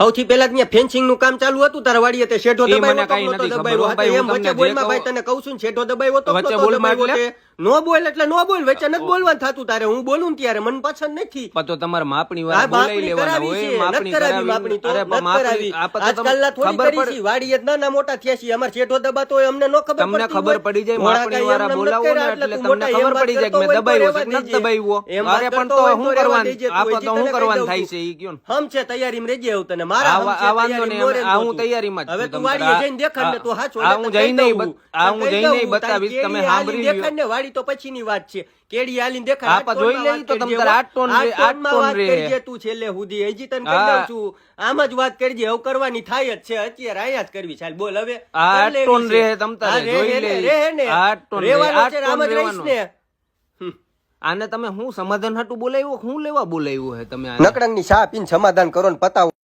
સૌથી પહેલા ત્યાં ફેન્સિંગનું કામ ચાલુ હતું. તારા વાડીએ તે શેઠો દબાવ્યો તો એમ વચ્ચે બોલમાં ભાઈ તને કહું છું શેઠો દબાવ્યો તો વચ્ચે બોલમાં દબાવ્યો એટલે? નો બોલ એટલે નો બોલ વચ્ચે નથી બોલવાનું થતું તારે હું બોલું ત્યારે મને પસંદ નથી તો તમારે માપણી આ વાળા બોલાવી લેવાના હોય માપણી કરાવી માપણી તો માપણી આજકાલના થોડી કરી છે. વાડીએ નાના મોટા થયા છીએ. અમાર શેઠો દબાતો હોય અમને નો ખબર તમને ખબર પડી જાય, માપણી વાળા બોલાવો ને એટલે તમને ખબર પડી જાય કે મેં દબાવ્યો છે નથી દબાવ્યો. એમ પણ તો હું કરવાનું? દેજે તું. હું કરવાનું થાય છે ઈ કયો હમ છે તૈયારીમાં રહેજે હું તને મારા આ છે વાંધો નહીં, આ હું. તૈયારીમાં જ હવે છું તું વાડીએ જઈને દેખાડ ને તું હાચો આ હું જઈને આ હું જઈને બતાવીશ, તમે સાંભળી લ્યો. ને વાડી તો પછીની વાત છે. કેડી હાલીને દેખાય આ જોઈ લઈ તો તમ તારે આઠ ટોન રે- આઠ ટોન રે. કરજે તું છેલ્લે સુધી. હજી તને કહી દઉં છું. આમ જ વાત કરજે હવે કરવાની થાય જ છે. અત્યારે આયા જ કરવી ચાલ બોલ હવે. આ કર આઠ લેવી ટોન રે તમ તારે જોઈ લે. રે ને. ટોન રે, ને, ટોન ને આને તમે હું સમાધાન હાટું બોલાવ્યો હું લેવા બોલાવ્યું હે તમે નકડંગ નકડંગની શા પીન સમાધાન કરો ને પતાવો.